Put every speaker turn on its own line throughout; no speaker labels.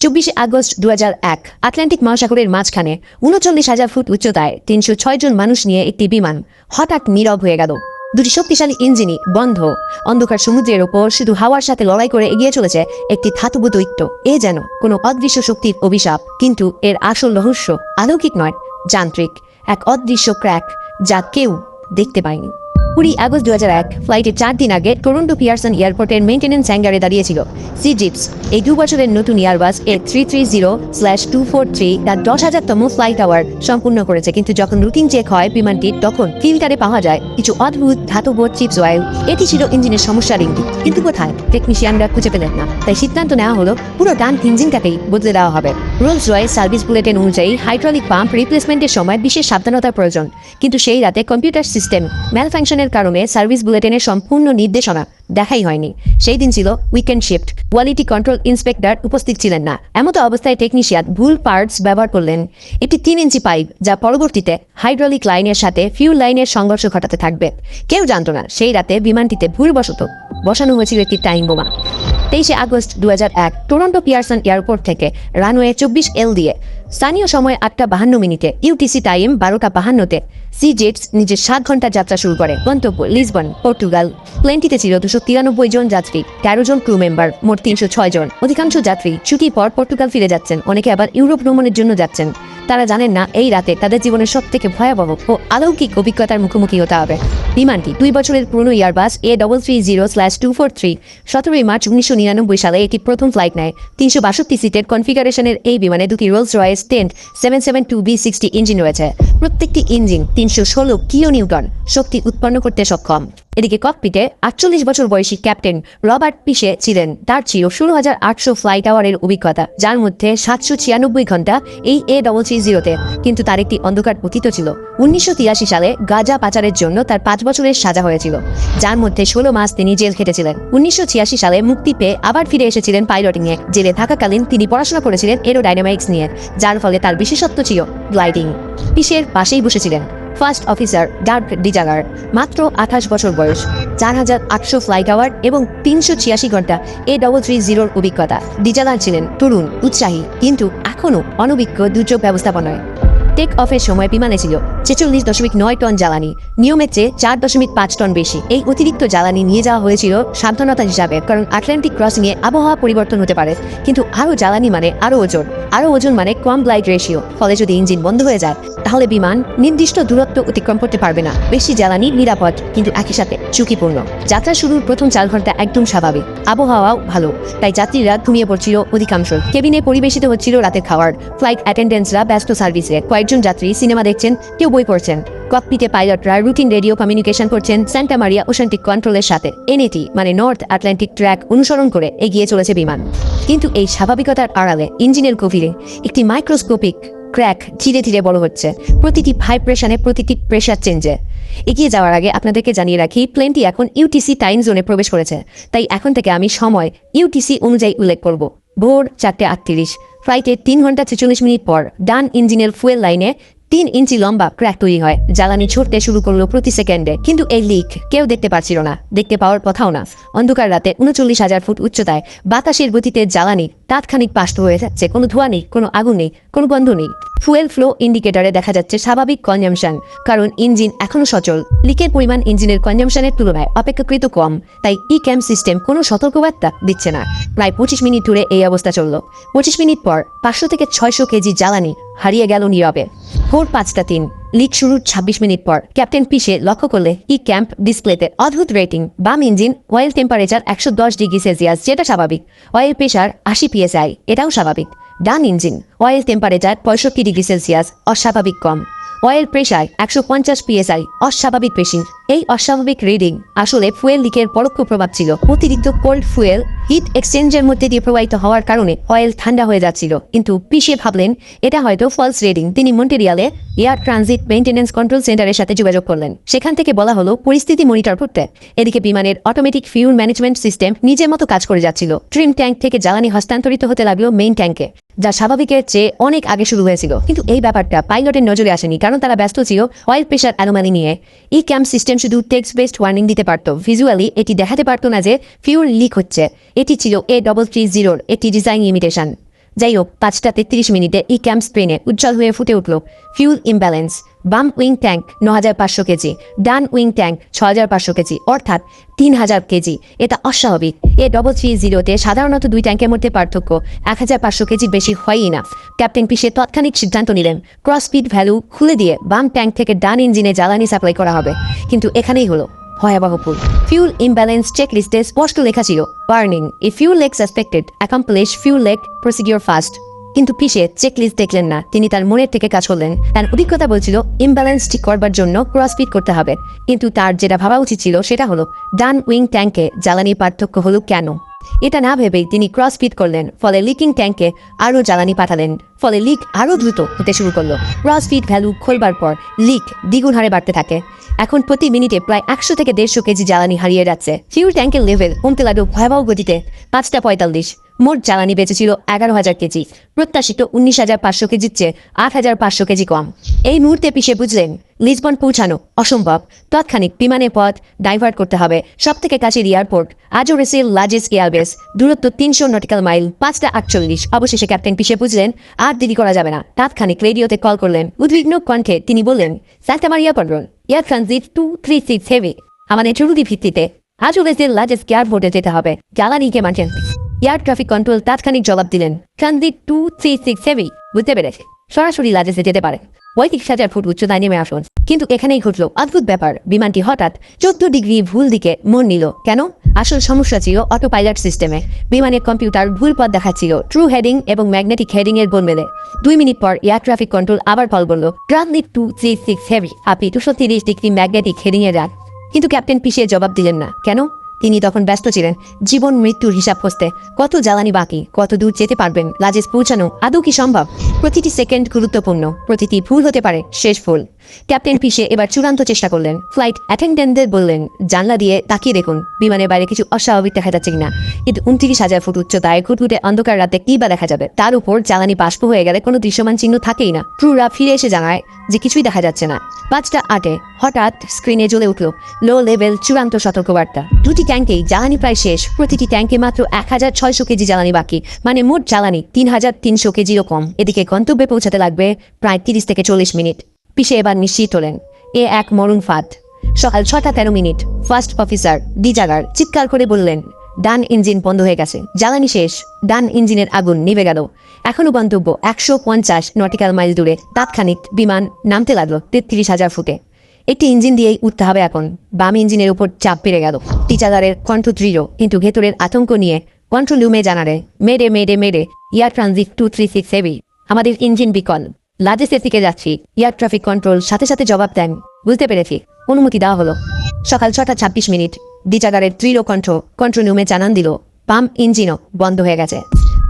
চব্বিশে আগস্ট দু এক, আটলান্টিক মহাসাগরের মাঝখানে উনচল্লিশ হাজার ফুট উচ্চতায় তিনশো ছয় জন মানুষ নিয়ে একটি বিমান হঠাৎ নীরব হয়ে গেল। দুটি শক্তিশালী ইঞ্জিনই বন্ধ। অন্ধকার সমুদ্রের ওপর শুধু হাওয়ার সাথে লড়াই করে এগিয়ে চলেছে একটি ধাতব দৈত্য এ যেন কোনো অদৃশ্য শক্তির অভিশাপ, কিন্তু এর আসল রহস্য আলৌকিক নয়, যান্ত্রিক। এক অদৃশ্য ক্র্যাক যা কেউ দেখতে পায়নি। কুড়ি আগস্ট দু হাজার এক ফ্লাইটের চার দিন আগে টরন্টো পিয়ারসন এয়ারপোর্টের মেইনটেনেন্স হ্যাঙ্গারে দাঁড়িয়েছিল। সি জিপস এই দু বছরের নতুন এয়ারবাস এর three three zero slash two four three তার দশ হাজারতম ফ্লাইট আওয়ার সম্পূর্ণ করেছে। কিন্তু যখন রুটিন চেক হয় বিমানটির, তখন ফিল্টারে পাওয়া যায় কিছু অদ্ভুত ধাতব চিপস অয়েল এটি ছিল ইঞ্জিনের সমস্যার ইঙ্গিত। কিন্তু কোথায়? টেকনিশিয়ানরা খুঁজে পেলেন না। তাই সিদ্ধান্ত নেওয়া হলো, পুরো ডান ইঞ্জিনটাকেই বদলে দেওয়া হবে। রোলস রয়েস সার্ভিস বুলেটিন অনুযায়ী হাইড্রোলিক পাম্প রিপ্লেসমেন্টের সময় বিশেষ সাবধানতার প্রয়োজন। কিন্তু সেই রাতে কম্পিউটার সিস্টেম ম্যালফাংশনের কারণে সার্ভিস বুলেটিনের সম্পূর্ণ নির্দেশনা দেখাই হয়নি। সেই দিন ছিল weekend shift quality control inspector উপস্থিত ছিলেন না। এমতো অবস্থায় টেকনিশিয়ান ভুল পার্টস ব্যবহার করলেন। একটি তিন ইঞ্চি পাইপ যা পরবর্তীতে হাইড্রোলিক লাইনের সাথে ফিউল লাইনের সংঘর্ষ ঘটাতে থাকবে। কেউ জানতো না, সেই রাতে বিমানটিতে ভুলবশত বসানো হয়েছিল একটি টাইম বোমা। তেইশে আগস্ট দু এক টরন্টো পিয়ারসন এয়ারপোর্ট থেকে রানওয়ে চব্বিশ এল দিয়ে স্থানীয় সময় আটটা বাহান্ন মিনিটে ইউটিসি টাইম বারোটা বাহান্নতে সি জেটস নিজের সাত ঘণ্টা যাত্রা শুরু করে। গন্তব্য লিসবন পর্তুগাল প্লেনটিতে ছিল দুশো তিরানব্বই জন যাত্রী, তেরো জন ক্রু মেম্বার মোট তিনশো ছয় জন। অধিকাংশ যাত্রী ছুটির পর পর্তুগাল ফিরে যাচ্ছেন, অনেকে আবার ইউরোপ ভ্রমণের জন্য যাচ্ছেন। তারা জানেন না, এই রাতে তাদের জীবনের সব থেকে ভয়াবহ ও আলৌকিক অভিজ্ঞতার মুখোমুখি হতে হবে। বিমানটি দুই বছরের পুরনো airbus A double three zero slash two four three সতেরোই মার্চ উনিশশো নিরানব্বই সালে এটি প্রথম ফ্লাইট নেয়। তিনশো বাষট্টি সিটের কনফিগারেশনের এই বিমানে দুটি Rolls Royce Trent seven seven two B sixty engine রয়েছে। প্রত্যেকটি ইঞ্জিন তিনশো ষোলো কিলো নিউটন শক্তি উৎপন্ন করতে সক্ষম। এদিকে ককপিটে আটচল্লিশ বছর বয়সী ক্যাপ্টেন রবার্ট পিসে ছিলেন। তার ছিল ষোলো হাজার আটশো ফ্লাইট আওয়ারের অভিজ্ঞতা, যার মধ্যে সাতশো ছিয়ানব্বই ঘণ্টা এই এ ডবল থ্রি জিরোতে কিন্তু তার একটি অন্ধকার অতীত ছিল। উনিশশো তিরাশি সালে গাজা পাচারের জন্য তার পাঁচ বছরের সাজা হয়েছিল, যার মধ্যে ষোলো মাস তিনি জেল খেটেছিলেন। উনিশশো ছিয়াশি সালে মুক্তি পেয়ে আবার ফিরে এসেছিলেন পাইলটিংয়ে জেলে থাকাকালীন তিনি পড়াশোনা করেছিলেন এরোডাইনামিক্স নিয়ে, যার ফলে তার বিশেষত্ব ছিল গ্লাইডিং পিসের পাশেই বসেছিলেন ফার্স্ট অফিসার ডার্ক ডিজাগার, মাত্র আঠাশ বছর বয়স। চার হাজার আটশো ফ্লাইট আওয়ার এবং তিনশো ছিয়াশি ঘণ্টা এ ডবল থ্রি জিরোর অভিজ্ঞতা। ডিজালার ছিলেন তরুণ, উৎসাহী, কিন্তু এখনও অনভিজ্ঞ দুর্যোগ ব্যবস্থাপনায়। টেক অফের সময় বিমানে ছিল। ছেচল্লিশ দশমিক নয় টন জ্বালানি। নিয়মের চেয়ে চার দশমিক পাঁচ টন বেশি। এই অতিরিক্ত জ্বালানি নিয়ে যাওয়া হয়েছিল সাবধানতা হিসাবে, কারণ আটলান্টিক ক্রসিংয়ে আবহাওয়া পরিবর্তন হতে পারে। কিন্তু আরও জ্বালানি মানে আরও ওজন। আরও ওজন মানে কম ব্লাইড রেশিও। ফলে যদি ইঞ্জিন বন্ধ হয়ে যায়, তাহলে বিমান নির্দিষ্ট দূরত্ব অতিক্রম করতে পারবে না। বেশি জ্বালানি নিরাপদ, কিন্তু একই সাথে ঝুঁকিপূর্ণ। যাত্রা শুরুর প্রথম চার ঘণ্টা একদম স্বাভাবিক। আবহাওয়াও ভালো, তাই যাত্রীরা ঘুমিয়ে পড়ছিল অধিকাংশ কেবিনে পরিবেশিত হচ্ছিল রাতের খাবার ফ্লাইট অ্যাটেন্ডেন্সরা ব্যস্ত সার্ভিসে। কয়েকজন যাত্রী সিনেমা দেখছেন, কেউ বই পড়ছেন। ককপিটে পাইলটরা রুটিন রেডিও কমিউনিকেশন করছেন স্যান্টা মারিয়া ওশান্টিক কন্ট্রোলের সাথে। এনএটি মানে নর্থ আটলান্টিক ট্র্যাক অনুসরণ করে এগিয়ে চলেছে বিমান। কিন্তু এই স্বাভাবিকতার আড়ালে ইঞ্জিনের গভীরে একটি মাইক্রোস্কোপিক ক্র্যাক ধীরে ধীরে বড় হচ্ছে। প্রতিটি ভাইব্রেশনে প্রতিটি প্রেশার চেঞ্জে। এগিয়ে যাওয়ার আগে আপনাদেরকে জানিয়ে রাখি, প্লেনটি এখন ইউটিসি টাইম জোনে প্রবেশ করেছে। তাই এখন থেকে আমি সময় ইউটিসি অনুযায়ী উল্লেখ করব। ভোর চারটে আটত্রিশ, ফ্লাইটে তিন ঘণ্টা ছেচল্লিশ মিনিট পর ডান ইঞ্জিনের ফুয়েল লাইনে তিন ইঞ্চি লম্বা ক্র্যাক তৈরি হয়, জ্বালানি ছুটতে শুরু করল প্রতি সেকেন্ডে। কিন্তু এই লিক কেউ দেখতে পাচ্ছিল না, দেখতে পাওয়ার কথাও না। অন্ধকার রাতে উনচল্লিশ হাজার ফুট উচ্চতায় বাতাসের গতিতে জ্বালানি তাৎক্ষণিক পাষ্ট হয়ে যাচ্ছে। কোনো ধোঁয়া নেই, কোনো আগুন নেই, কোনো গন্ধ নেই। ফুয়েল ফ্লো ইন্ডিকেটরে দেখা যাচ্ছে স্বাভাবিক কনজামশন কারণ ইঞ্জিন এখনও সচল। লিকের পরিমাণ ইঞ্জিনের কনজামশনের তুলনায় অপেক্ষাকৃত কম, তাই ই ক্যাম্প সিস্টেম কোনো সতর্কবার্তা দিচ্ছে না। প্রায় পঁচিশ মিনিট ধরে এই অবস্থা চলল। পঁচিশ মিনিট পর পাঁচশো থেকে ছয়শো কেজি জ্বালানি হারিয়ে গেল নীরবে। ভোর পাঁচটা তিন লিক শুরুর ছাব্বিশ মিনিট পর ক্যাপ্টেন পিসে লক্ষ্য করলে ই ক্যাম্প ডিসপ্লেতে অদ্ভুত রেটিং, বাম ইঞ্জিন, অয়েল টেম্পারেচার একশো দশ ডিগ্রি সেলসিয়াস, যেটা স্বাভাবিক। অয়েল প্রেশার আশি পিএসআই, এটাও স্বাভাবিক। ডান ইঞ্জিন, অয়েল টেম্পারেচার পঁয়ষট্টি ডিগ্রি সেলসিয়াস, অস্বাভাবিক কম। অয়েল প্রেশার একশো পঞ্চাশ পিএসআই, অস্বাভাবিক বেশি এই অস্বাভাবিক রিডিং আসলে ফুয়েল লিকের পরোক্ষ প্রভাব ছিল। অতিরিক্ত কোল্ড ফুয়েল হিট এক্সচেঞ্জের মধ্যে দিয়ে প্রবাহিত হওয়ার কারণে অয়েল ঠান্ডা হয়ে যাচ্ছিল। কিন্তু পিছিয়ে ভাবলেন, এটা হয়তো ফলস রেডিং তিনি মন্টেরিয়ালে এয়ার ট্রানজিট মেইনটেন্যান্স কন্ট্রোল সেন্টারের সাথে যোগাযোগ করলেন। সেখান থেকে বলা হলো, পরিস্থিতি মনিটর করতে। এদিকে বিমানের অটোমেটিক ফিউল ম্যানেজমেন্ট সিস্টেম নিজের মতো কাজ করে যাচ্ছিল। ট্রিম ট্যাঙ্ক থেকে জ্বালানি হস্তান্তরিত হতে লাগল মেইন ট্যাঙ্কে যা স্বাভাবিকের চেয়ে অনেক আগে শুরু হয়েছিল। কিন্তু এই ব্যাপারটা পাইলটের নজরে আসেনি, কারণ তারা ব্যস্ত ছিল অয়েল প্রেশার অ্যানোমালি নিয়ে। ই ক্যাম্প সিস্টেম শুধু টেক্সট বেসড ওয়ার্নিং দিতে পারত। ভিজুয়ালি এটি দেখাতে পারতো না যে ফিউল লিক হচ্ছে। এটি ছিল এ ডবল থ্রি জিরোর একটি ডিজাইন ইমিটেশন যাই হোক পাঁচটা তেত্রিশ মিনিটে ই ক্যাম্প স্প্রেনে উজ্জ্বল হয়ে ফুটে উঠল ফিউল ইমব্যালেন্স বাম উইং ট্যাঙ্ক ন হাজার পাঁচশো কেজি, ডান উইং ট্যাঙ্ক ছ হাজার পাঁচশো কেজি, অর্থাৎ তিন হাজার কেজি। এটা অস্বাভাবিক। এ ডবল থ্রি জিরোতে সাধারণত দুই ট্যাঙ্কের মধ্যে পার্থক্য এক হাজার পাঁচশো কেজির বেশি হয়ই না। ক্যাপ্টেন পিসে তৎক্ষণিক সিদ্ধান্ত নিলেন ক্রস স্পিড ভ্যালু খুলে দিয়ে বাম ট্যাঙ্ক থেকে ডান ইঞ্জিনে জ্বালানি সাপ্লাই করা হবে। কিন্তু এখানেই হলো। ভয়াবহ ফুল ফিউল ইমব্যালেন্স চেক লিস্টে স্পষ্ট লেখা ছিল burning a fuel leak suspected accomplish fuel leak procedure first কিন্তু পিসে চেক লিস্ট দেখলেন না, তিনি তার মনের থেকে কাজ করলেন। তার অভিজ্ঞতা বলছিল ইমব্যালেন্স ঠিক করবার জন্য ক্রসফিট করতে হবে। কিন্তু তার যেটা ভাবা উচিত ছিল সেটা হলো, ডান উইং ট্যাঙ্কে জ্বালানির পার্থক্য হলো কেন? এটা না ভেবেই তিনি ক্রসফিট করলেন, ফলে লিকিং ট্যাঙ্কে আরও জ্বালানি পাঠালেন। ফলে লিক আরও দ্রুত হতে শুরু করল। ক্রসফিট ভ্যালু খোলবার পর লিক দ্বিগুণ হারে বাড়তে থাকে। এখন প্রতি মিনিটে প্রায় একশো থেকে দেড়শো কেজি জ্বালানি হারিয়ে যাচ্ছে। ফিউল ট্যাঙ্কের লেভেল কমতে লাগল ভয়াবহ গতিতে পাঁচটা পঁয়তাল্লিশ। মোট জ্বালানি বেঁচেছিল এগারো হাজার কেজি। প্রত্যাশিত উনিশ হাজার পাঁচশো কেজির চেয়ে আট হাজার পাঁচশো কেজি কম। এই মুহূর্তে পিষে বুঝলেন, লিসবন পৌঁছানো অসম্ভব। তৎক্ষণিক বিমানের পথ ডাইভার্ট করতে হবে। সব থেকে কাছের এয়ারপোর্ট আজও রেসেল লার্জেস্ট এয়ারবেস দূরত্ব তিনশো নটিক্যাল মাইল, পাঁচটা আটচল্লিশ। অবশেষে ক্যাপ্টেন পিষে বুঝলেন, আর দেরি করা যাবে না। তাৎক্ষণিক রেডিওতে কল করলেন। উদ্বিগ্ন কণ্ঠে তিনি বললেন, Santa Maria পন্ড্রন air transit two three six heavy. আমাদের জরুরি ভিত্তিতে আজও রেসেল লার্জেস্ট এয়ারপোর্টে যেতে হবে। জ্বালানিকে মানছেন? এয়ার ট্রাফিক কন্ট্রোল তাৎক্ষণিক জবাব দিলেন। Transit two three six heavy বুঝতে পেরেছে সরাসরি লাজেসে যেতে পারে পঁয়ত্রিশ হাজার ফুট উচ্চতায় নেমে আসুন। কিন্তু এখানেই ঘটল অদ্ভুত ব্যাপার। বিমানটি হঠাৎ চোদ্দ ডিগ্রি ভুল দিকে মন নিল। কেন? আসল সমস্যা ছিল অটো পাইলট সিস্টেমে বিমানের কম্পিউটার ভুল পথ দেখাচ্ছিল। ট্রু হেডিং এবং ম্যাগনেটিক হেডিং এর গোল মেলে দুই মিনিট পর এয়ার ট্রাফিক কন্ট্রোল আবার ফল বলল transit two three six heavy আপনি দুশো তিরিশ ডিগ্রি ম্যাগনেটিক হেডিং এ রাখ কিন্তু ক্যাপ্টেন পিছিয়ে জবাব দিলেন না। কেন? তিনি তখন ব্যস্ত ছিলেন। জীবন মৃত্যুর হিসাব খুঁজতে। কত জ্বালানি বাকি, কত দূর যেতে পারবেন লাজেস পৌঁছানো, আদৌ কি সম্ভব? প্রতিটি সেকেন্ড গুরুত্বপূর্ণ, প্রতিটি ভুল হতে পারে, শেষ ভুল। ক্যাপ্টেন পিসে এবার চূড়ান্ত চেষ্টা করলেন। ফ্লাইট অ্যাটেন্ডেন্টদের বললেন, জানলা দিয়ে তাকিয়ে দেখুন, বিমানের বাইরে কিছু অস্বাভাবিক দেখা যাচ্ছে কিনা। কিন্তু উনত্রিশ হাজার ফুট উচ্চতায় ঘুটঘুটে অন্ধকার রাতে কি বা দেখা যাবে? তার উপর জ্বালানি বাষ্প হয়ে গেলে কোনো দৃশ্যমান চিহ্ন থাকেই না। ক্রুরা ফিরে এসে জানায় যে কিছুই দেখা যাচ্ছে না। পাঁচটা আটে হঠাৎ স্ক্রিনে জ্বলে উঠল লো লেভেল চূড়ান্ত সতর্কবার্তা। দুটি ট্যাঙ্কেই জ্বালানি প্রায় শেষ। প্রতিটি ট্যাঙ্কে মাত্র এক হাজার ছয়শো কেজি জ্বালানি বাকি। মানে মোট জ্বালানি তিন হাজার তিনশো কেজিরও কম। এদিকে গন্তব্যে পৌঁছাতে লাগবে প্রায় তিরিশ থেকে চল্লিশ মিনিট। পিসে এবার নিশ্চিত হলেন। এ এক মরুণ ফাঁদ। সকাল ছটা তেরো মিনিট, ফার্স্ট অফিসার ডিজাগার চিৎকার করে বললেন, ডান ইঞ্জিন বন্ধ হয়ে গেছে। জ্বালানি শেষ। ডান ইঞ্জিনের আগুন নিভে গেল। এখনও গন্তব্য একশো পঞ্চাশ নটিক্যাল মাইল দূরে। তাৎক্ষণিক বিমান নামতে লাগল তেত্রিশ হাজার ফুটে। একটি ইঞ্জিন দিয়েই উঠতে হবে এখন। বাম ইঞ্জিনের উপর চাপ বেড়ে গেল। টিচাগারের কণ্ঠ দৃঢ়, কিন্তু ভেতরের আতঙ্ক নিয়ে কন্ট্রোল রুমে জানারে mayday mayday mayday air transit two three six heavy. আমাদের ইঞ্জিন বিকল। লাজেসের দিকে যাচ্ছি। এয়ার ট্রাফিক কন্ট্রোল, সাথে সাথে জবাব দেন। বুঝতে পেরেছি। অনুমতি দেওয়া হলো। সকাল ছটা ছাব্বিশ মিনিট। ডিচাগারের দৃঢ় কণ্ঠ কন্ট্রোল রুমে জানান দিল, পাম্প ইঞ্জিনও বন্ধ হয়ে গেছে।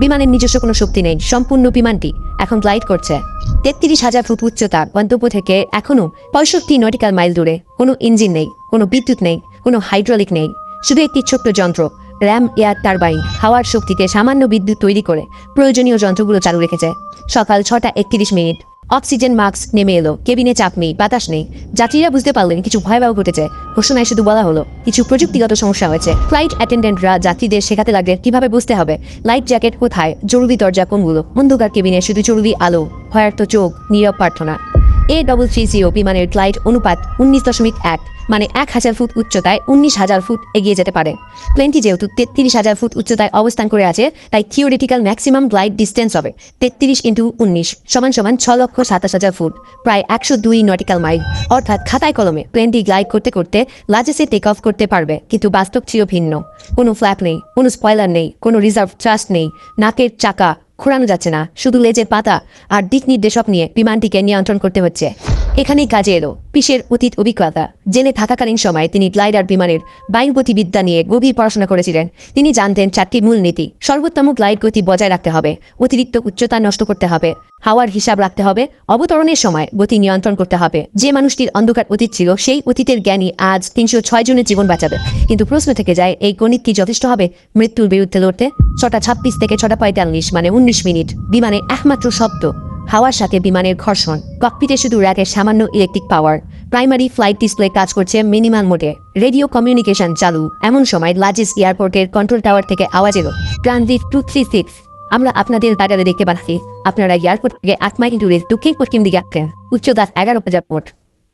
বিমানের নিজস্ব কোনো শক্তি নেই, সম্পূর্ণ বিমানটি এখন ফ্লাইট করছে। তেত্রিশ হাজার ফুট উচ্চতা, গন্তব্য থেকে এখনও পঁয়ষট্টি নটিক্যাল মাইল দূরে। কোনো ইঞ্জিন নেই, কোনো বিদ্যুৎ নেই, কোনো হাইড্রোলিক নেই। শুধু একটি ছোট্ট যন্ত্র, র্যাম এয়ার টারবাইন। হাওয়ার শক্তিতে সামান্য বিদ্যুৎ তৈরি করে প্রয়োজনীয় যন্ত্রগুলো চালু রেখেছে। সকাল ছটা একত্রিশ মিনিট। অক্সিজেন মাস্ক নেমে এলো। কেবিনে চাপ নেই, বাতাস নেই। যাত্রীরা বুঝতে পারলেন কিছু ভয়াবহ ঘটেছে। ঘোষণায় শুধু বলা হলো, কিছু প্রযুক্তিগত সমস্যা হয়েছে। ফ্লাইট অ্যাটেন্ডেন্টরা যাত্রীদের শেখাতে লাগলেন কীভাবে বুঝতে হবে লাইট জ্যাকেট কোথায়, জরুরি দরজা কোনগুলো? অন্ধকার কেবিনে শুধু জরুরি আলো ভয়ার্থ চোখ, নীরব প্রার্থনা। এ ডবল থ্রি জিও বিমানের ফ্লাইট অনুপাত উনিশ দশমিক এক মানে এক হাজার ফুট উচ্চতায় উনিশ হাজার ফুট এগিয়ে যেতে পারে। প্লেনটি যেহেতু তেত্রিশ হাজার ফুট উচ্চতায় অবস্থান করে আছে, তাই থিওরিটিক্যাল ম্যাক্সিমাম গ্লাইড ডিস্টেন্স হবে তেত্রিশ ইন্টু উনিশ সমান সমান ছ লক্ষ সাতাশ হাজার ফুট, প্রায় একশো দুই নটিক্যাল মাইল। অর্থাৎ খাতায় কলমে প্লেনটি গ্লাইড করতে করতে লাজেসে টেক অফ করতে পারবে, কিন্তু বাস্তব ছিল ভিন্ন কোনো ফ্ল্যাপ নেই, কোনো স্পয়লার নেই, কোনো রিজার্ভ ট্রাস্ট নেই, নাকের চাকা ঘোরানো যাচ্ছে না। শুধু লেজের পাতা আর দিক নির্দেশক নিয়ে বিমানটিকে নিয়ন্ত্রণ করতে হচ্ছে। এখানেই কাজে এলো। পিসের অতীত অভিজ্ঞতা। জেলে থাকাকালীন সময় তিনি গ্লাইডার বিমানের বায়ুগতিবিদ্যা নিয়ে গভীর পড়াশোনা করেছিলেন। তিনি জানতেন চারটি মূলনীতি সর্বোত্তম গ্লাইড গতি বজায় রাখতে হবে, অতিরিক্ত উচ্চতা নষ্ট করতে হবে, হাওয়ার হিসাব রাখতে হবে, অবতরণের সময় গতি নিয়ন্ত্রণ করতে হবে। যে মানুষটির অন্ধকার অতীত ছিল, সেই অতীতের জ্ঞানী আজ তিনশো ছয় জনের জীবন বাঁচাবে। কিন্তু প্রশ্ন থেকে যায়, এই গণিত কি যথেষ্ট হবে? মৃত্যুর বিরুদ্ধে লড়তে ছটা ছাব্বিশ থেকে ছটা পঁয়তাল্লিশ মানে উনিশ মিনিট। বিমানে একমাত্র শব্দ। হাওয়ার সাথে বিমানের ঘর্ষণ। ককপিটে শুধু র্যাকের সামান্য electric power primary flight display কাজ করছে মিনিমাম মোডে রেডিও কমিউনিকেশন চালু। এমন সময় লার্জেস্ট এয়ারপোর্টের কন্ট্রোল টাওয়ার থেকে আওয়াজ এলো। ট্রানজিট টু থ্রি সিক্স আমরা আপনাদের বাজারে দেখতে পাচ্ছি। আপনারা এয়ারপোর্ট থেকে আট মাইল দূরে দক্ষিণ পশ্চিম দিকে আসছেন। উচ্চতা এগারো হাজার ফুট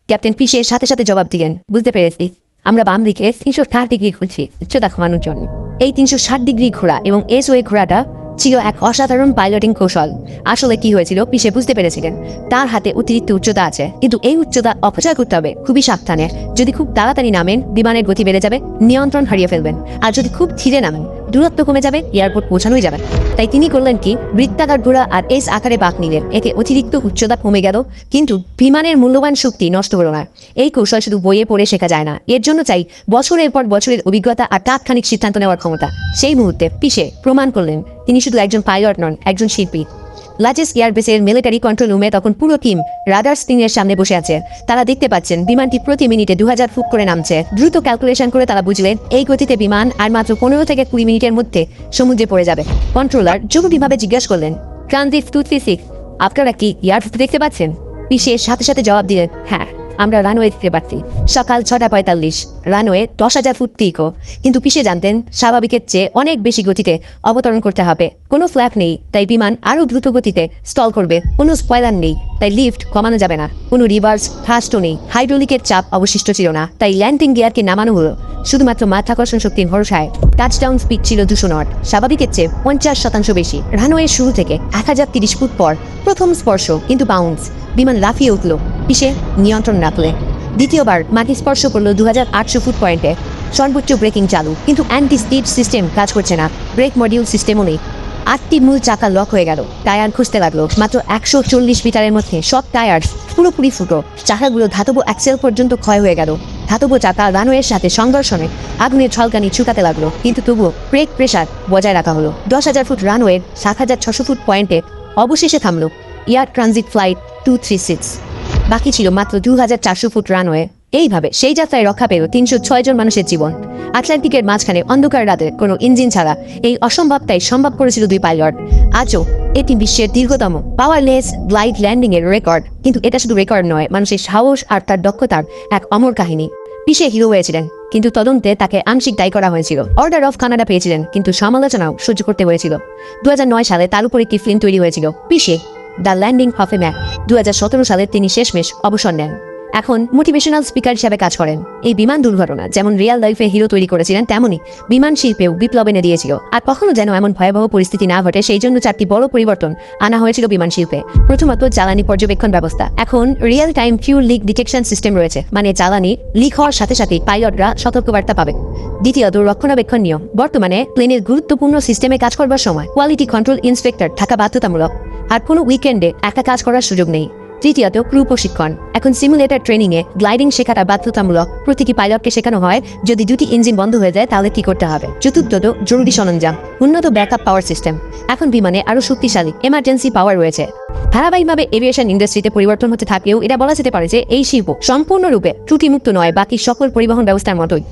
ক্যাপ্টেন পিসের সাথে সাথে জবাব দিলেন। বুঝতে পেরেছি। আমরা বাম দিকে তিনশো ষাট ডিগ্রি ঘুরছি। উচ্চতা কমানোর জন্য এই তিনশো ষাট ডিগ্রি ঘোরা এবং এস ওয়ে ঘোরাটা ছিল এক অসাধারণ পাইলটিং কৌশল। আসলে কি হয়েছিল, পিসে বুঝতে পেরেছিলেন, তার হাতে অতিরিক্ত উচ্চতা আছে, কিন্তু এই উচ্চতা অপচয় করতে হবে, খুবই সাবধানে। যদি খুব তাড়াতাড়ি নামেন, বিমানের গতি বেড়ে যাবে, নিয়ন্ত্রণ হারিয়ে ফেলবেন, আর যদি খুব ধীরে নামেন দূরত্ব কমে যাবে, এয়ারপোর্ট পৌঁছানোই যাবে। তাই তিনি করলেন কি, বৃত্তাকার ঘোড়া আর এস আকারে বাঁক নিলেন। এতে অতিরিক্ত উচ্চতা কমে গেল, কিন্তু বিমানের মূল্যবান শক্তি নষ্ট হলো না। এই কৌশল শুধু বইয়ে পড়ে শেখা যায় না। এর জন্য চাই বছরের পর বছরের অভিজ্ঞতা আর তাৎক্ষণিক সিদ্ধান্ত নেওয়ার ক্ষমতা। সেই মুহূর্তে পিসে প্রমাণ করলেন, তিনি শুধু একজন পাইলট নন, একজন শিল্পী। লাজেস এয়ারবেসের মিলিটারি কন্ট্রোল রুমে তখন পুরো টিম রাডার স্ক্রিনের সামনে বসে আছে। তারা দেখতে পাচ্ছেন, বিমানটি প্রতি মিনিটে দু হাজার ফুট করে নামছে। দ্রুত ক্যালকুলেশন করে তারা বুঝলেন, এই গতিতে বিমান আর মাত্র পনেরো থেকে কুড়ি মিনিটের মধ্যে সমুদ্রে পড়ে যাবে। কন্ট্রোলার জরুরিভাবে জিজ্ঞাসা করলেন, ট্রানজিট টু থ্রি সিক্স, আপনারা কি এয়ারফোর্স দেখতে পাচ্ছেন? পিসের সাথে সাথে জবাব দিলেন হ্যাঁ। আমরা রানওয়ে দেখতে পাচ্ছি সকাল ছটা পঁয়তাল্লিশ রানওয়ে দশ হাজার ফুট টিকো কিন্তু পিসে জানতেন, স্বাভাবিকের চেয়ে অনেক বেশি গতিতে অবতরণ করতে হবে। কোনো ফ্ল্যাপ নেই, তাই বিমান আরও দ্রুত গতিতে স্টল করবে। কোনো স্পয়লার নেই, তাই লিফট কমানো যাবে না। কোনো রিভার্স ফাস্টও নেই। হাইড্রোলিকের চাপ অবশিষ্ট ছিল না, তাই ল্যান্ডিং গিয়ারকে নামানো হলো। শুধুমাত্র মাধ্যাকর্ষণ শক্তির ভরসায় টাচডাউন স্পিড ছিল দুশো নট স্বাভাবিকের চেয়ে পঞ্চাশ শতাংশ বেশি। রানওয়ের শুরু থেকে এক হাজার তিরিশ ফুট পর প্রথম স্পর্শ, কিন্তু বাউন্স বিমান লাফিয়ে উঠল। পিসে নিয়ন্ত্রণ না রাখলে দ্বিতীয়বার মাটি স্পর্শ করল দু ফুট পয়েন্টে। সর্বোচ্চ ব্রেকিং চালু, কিন্তু অ্যান্টি স্পিড সিস্টেম কাজ করছে না। ব্রেক মডিউল সিস্টেমও নেই। আটটি মূল চাকা লক হয়ে গেল। টায়ার খুঁজতে লাগল। মাত্র একশো চল্লিশ মিটারের মধ্যে সব টায়ার পুরোপুরি ফুটো। চাকাগুলো ধাতব অ্যাক্সেল পর্যন্ত ক্ষয় হয়ে গেল। ধাতব চাকা রানওয়ের সাথে সংঘর্ষণে আগুনের ছলকানি ছুকাতে লাগল। কিন্তু তবুও ব্রেক প্রেশার বজায় রাখা হলো। দশ হাজার ফুট রানওয়ের সাত হাজার ছশো ফুট পয়েন্টে অবশেষে থামলো। Air transit flight two three six বাকি ছিল মাত্র দু হাজার চারশো ফুট রানওয়ে এইভাবে সেই যাত্রায় রক্ষা পেল তিনশো ছয় জন মানুষের জীবন। আটলান্টিকের মাঝখানে অন্ধকার রাতে কোনো ইঞ্জিন ছাড়া এই অসম্ভবটাই সম্ভব করেছিল দুই পাইলট। আজও এটি বিশ্বের দীর্ঘতম পাওয়ারলেস গ্লাইড ল্যান্ডিং এর রেকর্ড কিন্তু এটা শুধু রেকর্ড নয়, মানুষের সাহস আর তার দক্ষতার এক অমর কাহিনী। পিসে হিরো হয়েছিলেন, কিন্তু তদন্তে তাকে আংশিক দায়ী করা হয়েছিল। অর্ডার অফ কানাডা পেয়েছিলেন, কিন্তু সমালোচনাও সহ্য করতে হয়েছিল। দু হাজার নয় সালে তার উপর একটি ফিল্ম তৈরি হয়েছিল, Piche. The landing of a Mac দু সালে তিনি শেষমেশ অবসর নেন। এখন মোটিভেশনাল স্পিকার হিসাবে কাজ করেন। এই বিমান দুর্ঘটনা যেমন রিয়েল লাইফে হিরো তৈরি করেছিলেন তেমনই বিমান শিল্পেও বিপ্লব এনে দিয়েছিল। আর কখনো যেন এমন ভয়াবহ পরিস্থিতি না ঘটে, সেই জন্য চারটি বড় পরিবর্তন আনা হয়েছিল বিমান শিল্পে। প্রথমত জ্বালানি পর্যবেক্ষণ ব্যবস্থা। এখন real time fuel leak detection system রয়েছে মানে জ্বালানি লিক হওয়ার সাথে সাথে পাইলটরা সতর্কবার্তা পাবে। দ্বিতীয়ত রক্ষণাবেক্ষণ নিয়ম। বর্তমানে প্লেনের গুরুত্বপূর্ণ সিস্টেমে কাজ করবার সময় কোয়ালিটি কন্ট্রোল ইন্সপেক্টর থাকা বাধ্যতামূলক। আর কোনো উইকেন্ডে একা কাজ করার সুযোগ নেই। তৃতীয়ত ক্রু প্রশিক্ষণ। এখন সিমুলেটর ট্রেনিংয়ে গ্লাইডিং শেখাটা বাধ্যতামূলক। প্রতিটি পাইলটকে শেখানো হয়, যদি দুটি ইঞ্জিন বন্ধ হয়ে যায়, তাহলে কি করতে হবে? চতুর্থত, জরুরি সরঞ্জাম। উন্নত ব্যাকআপ পাওয়ার সিস্টেম এখন বিমানে আরও শক্তিশালী এমার্জেন্সি পাওয়ার রয়েছে। ধারাবাহিকভাবে এভিয়েশন ইন্ডাস্ট্রিতে পরিবর্তন হতে থাকলেও, এটা বলা যেতে পারে যে, এই শিল্প সম্পূর্ণরূপে ত্রুটিমুক্ত নয়, বাকি সকল পরিবহন ব্যবস্থার মতোই।